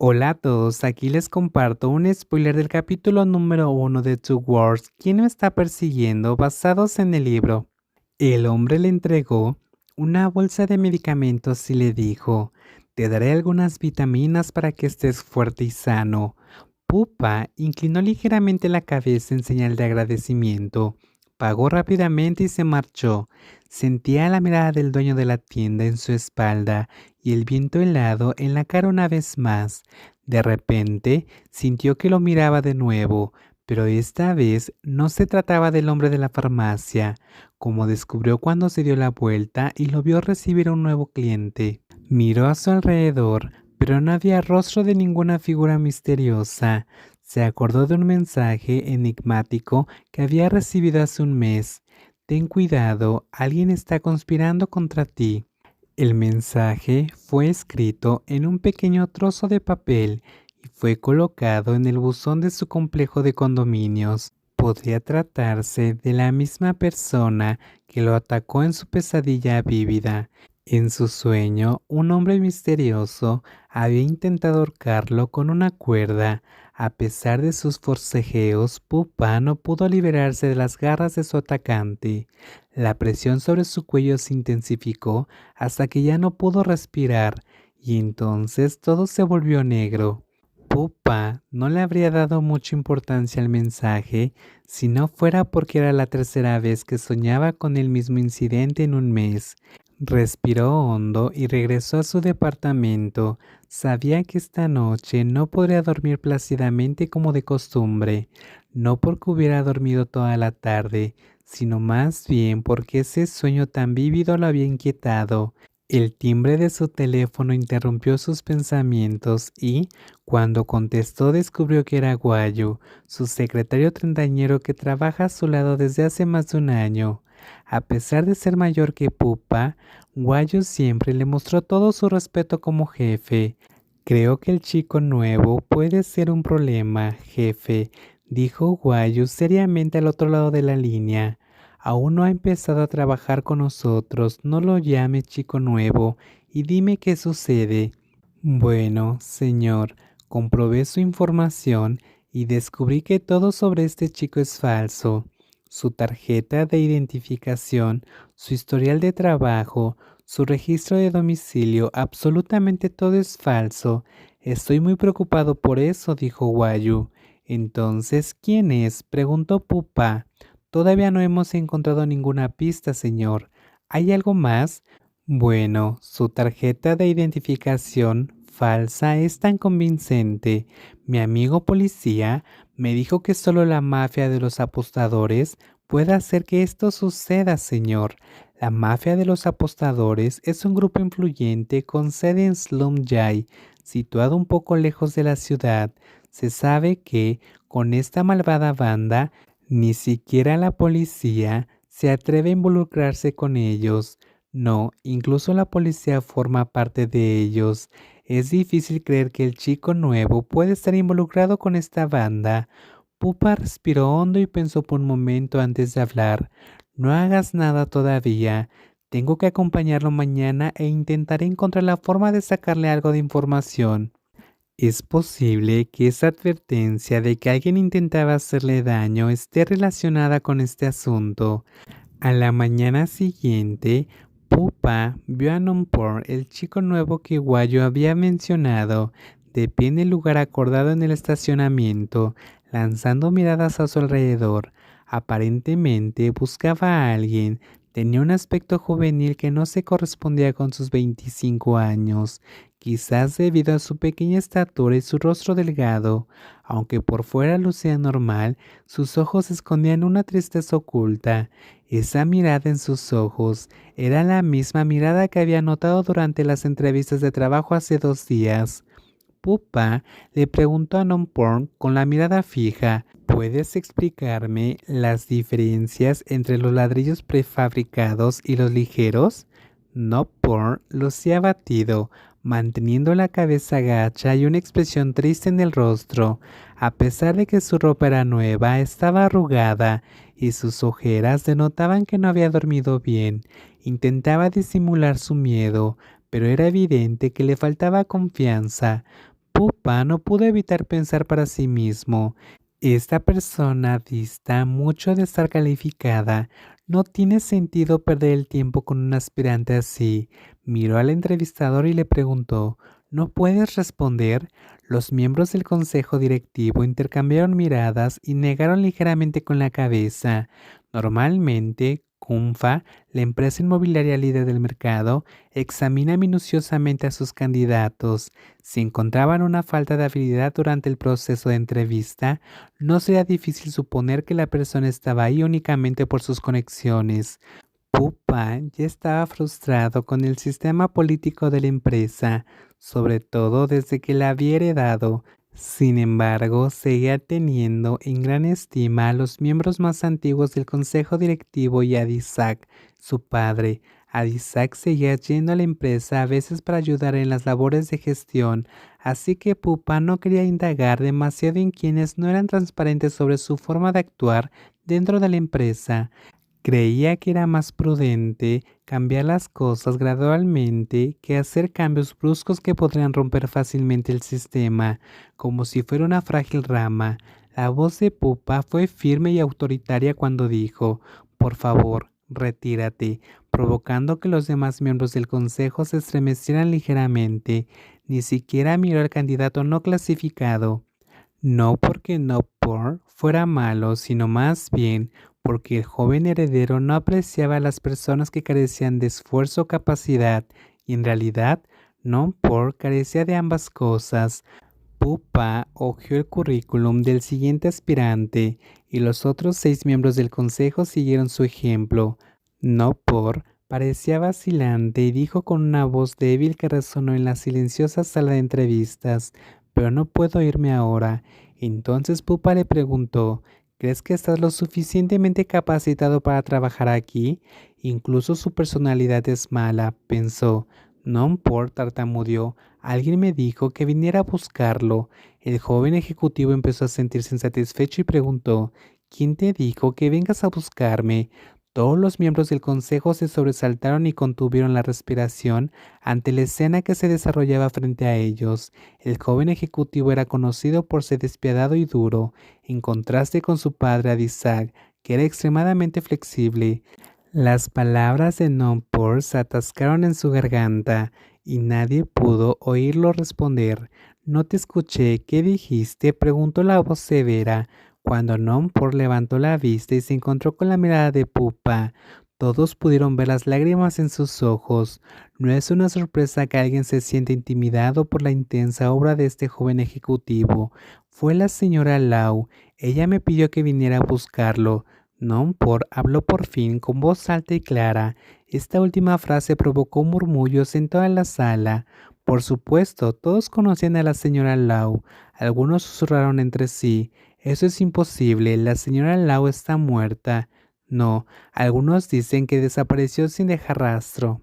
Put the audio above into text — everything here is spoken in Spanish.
Hola a todos, aquí les comparto un spoiler del capítulo número 1 de Two Worlds, ¿Quién me está persiguiendo? basados en el libro. El hombre le entregó una bolsa de medicamentos y le dijo, te daré algunas vitaminas para que estés fuerte y sano. Pupa inclinó ligeramente la cabeza en señal de agradecimiento. Pagó rápidamente y se marchó. Sentía la mirada del dueño de la tienda en su espalda y el viento helado en la cara una vez más. De repente sintió que lo miraba de nuevo, pero esta vez no se trataba del hombre de la farmacia, como descubrió cuando se dio la vuelta y lo vio recibir a un nuevo cliente. Miró a su alrededor, pero no había rostro de ninguna figura misteriosa. Se acordó de un mensaje enigmático que había recibido hace un mes. Ten cuidado, alguien está conspirando contra ti. El mensaje fue escrito en un pequeño trozo de papel y fue colocado en el buzón de su complejo de condominios. Podría tratarse de la misma persona que lo atacó en su pesadilla vívida. En su sueño, un hombre misterioso había intentado ahorcarlo con una cuerda. A pesar de sus forcejeos, Pupa no pudo liberarse de las garras de su atacante. La presión sobre su cuello se intensificó hasta que ya no pudo respirar, y entonces todo se volvió negro. Pupa no le habría dado mucha importancia al mensaje si no fuera porque era la tercera vez que soñaba con el mismo incidente en un mes. Respiró hondo y regresó a su departamento. Sabía que esta noche no podría dormir plácidamente como de costumbre, no porque hubiera dormido toda la tarde, sino más bien porque ese sueño tan vívido lo había inquietado. El timbre de su teléfono interrumpió sus pensamientos y, cuando contestó, descubrió que era Guayo, su secretario treintañero que trabaja a su lado desde hace más de un año. A pesar de ser mayor que Pupa, Guayo siempre le mostró todo su respeto como jefe. Creo que el chico nuevo puede ser un problema, jefe, dijo Guayo seriamente al otro lado de la línea. Aún no ha empezado a trabajar con nosotros, no lo llame chico nuevo y dime qué sucede. Bueno, señor, comprobé su información y descubrí que todo sobre este chico es falso su tarjeta de identificación, su historial de trabajo, su registro de domicilio, absolutamente todo es falso. Estoy muy preocupado por eso, dijo Guayu. Entonces, ¿quién es? preguntó Pupa. Todavía no hemos encontrado ninguna pista, señor. ¿Hay algo más? Bueno, su tarjeta de identificación falsa es tan convincente. Mi amigo policía me dijo que solo la mafia de los apostadores puede hacer que esto suceda, señor. La mafia de los apostadores es un grupo influyente con sede en Slum Jai, situado un poco lejos de la ciudad. Se sabe que con esta malvada banda ni siquiera la policía se atreve a involucrarse con ellos. No, incluso la policía forma parte de ellos. Es difícil creer que el chico nuevo puede estar involucrado con esta banda. Pupa respiró hondo y pensó por un momento antes de hablar. No hagas nada todavía. Tengo que acompañarlo mañana e intentaré encontrar la forma de sacarle algo de información. Es posible que esa advertencia de que alguien intentaba hacerle daño esté relacionada con este asunto. A la mañana siguiente, Pupa vio a Nompor, el chico nuevo que Guayo había mencionado, de pie en el lugar acordado en el estacionamiento, lanzando miradas a su alrededor. Aparentemente buscaba a alguien. Tenía un aspecto juvenil que no se correspondía con sus 25 años, quizás debido a su pequeña estatura y su rostro delgado. Aunque por fuera lucía normal, sus ojos escondían una tristeza oculta. Esa mirada en sus ojos era la misma mirada que había notado durante las entrevistas de trabajo hace dos días. Pupa le preguntó a Nonporn con la mirada fija, ¿puedes explicarme las diferencias entre los ladrillos prefabricados y los ligeros? Nonporn lucía abatido, manteniendo la cabeza gacha y una expresión triste en el rostro. A pesar de que su ropa era nueva, estaba arrugada y sus ojeras denotaban que no había dormido bien. Intentaba disimular su miedo, pero era evidente que le faltaba confianza. Pupa no pudo evitar pensar para sí mismo. Esta persona dista mucho de estar calificada. No tiene sentido perder el tiempo con un aspirante así. Miró al entrevistador y le preguntó, ¿no puedes responder? Los miembros del consejo directivo intercambiaron miradas y negaron ligeramente con la cabeza. Normalmente, CUNFA, la empresa inmobiliaria líder del mercado, examina minuciosamente a sus candidatos. Si encontraban una falta de habilidad durante el proceso de entrevista, no sería difícil suponer que la persona estaba ahí únicamente por sus conexiones. Pupa ya estaba frustrado con el sistema político de la empresa, sobre todo desde que la había heredado. Sin embargo, seguía teniendo en gran estima a los miembros más antiguos del consejo directivo y a Isaac, su padre. Isaac seguía yendo a la empresa a veces para ayudar en las labores de gestión, así que Pupa no quería indagar demasiado en quienes no eran transparentes sobre su forma de actuar dentro de la empresa. Creía que era más prudente cambiar las cosas gradualmente que hacer cambios bruscos que podrían romper fácilmente el sistema, como si fuera una frágil rama. La voz de Pupa fue firme y autoritaria cuando dijo, por favor, retírate, provocando que los demás miembros del consejo se estremecieran ligeramente. Ni siquiera miró al candidato no clasificado. No porque no por fuera malo, sino más bien porque el joven heredero no apreciaba a las personas que carecían de esfuerzo o capacidad, y en realidad no por carecía de ambas cosas. Pupa hojeó el currículum del siguiente aspirante y los otros seis miembros del consejo siguieron su ejemplo. No por parecía vacilante y dijo con una voz débil que resonó en la silenciosa sala de entrevistas, pero no puedo irme ahora. Entonces Pupa le preguntó, ¿Crees que estás lo suficientemente capacitado para trabajar aquí? Incluso su personalidad es mala, pensó. No por tartamudeó. Alguien me dijo que viniera a buscarlo. El joven ejecutivo empezó a sentirse insatisfecho y preguntó, ¿Quién te dijo que vengas a buscarme? Todos los miembros del consejo se sobresaltaron y contuvieron la respiración ante la escena que se desarrollaba frente a ellos. El joven ejecutivo era conocido por ser despiadado y duro, en contraste con su padre Adisak, que era extremadamente flexible. Las palabras de Nompor se atascaron en su garganta y nadie pudo oírlo responder. No te escuché. ¿Qué dijiste? preguntó la voz severa. Cuando Nompor levantó la vista y se encontró con la mirada de Pupa, todos pudieron ver las lágrimas en sus ojos. No es una sorpresa que alguien se siente intimidado por la intensa obra de este joven ejecutivo. Fue la señora Lau. Ella me pidió que viniera a buscarlo. Nompor habló por fin con voz alta y clara. Esta última frase provocó murmullos en toda la sala. Por supuesto, todos conocían a la señora Lau. Algunos susurraron entre sí. Eso es imposible, la señora Lau está muerta. No, algunos dicen que desapareció sin dejar rastro.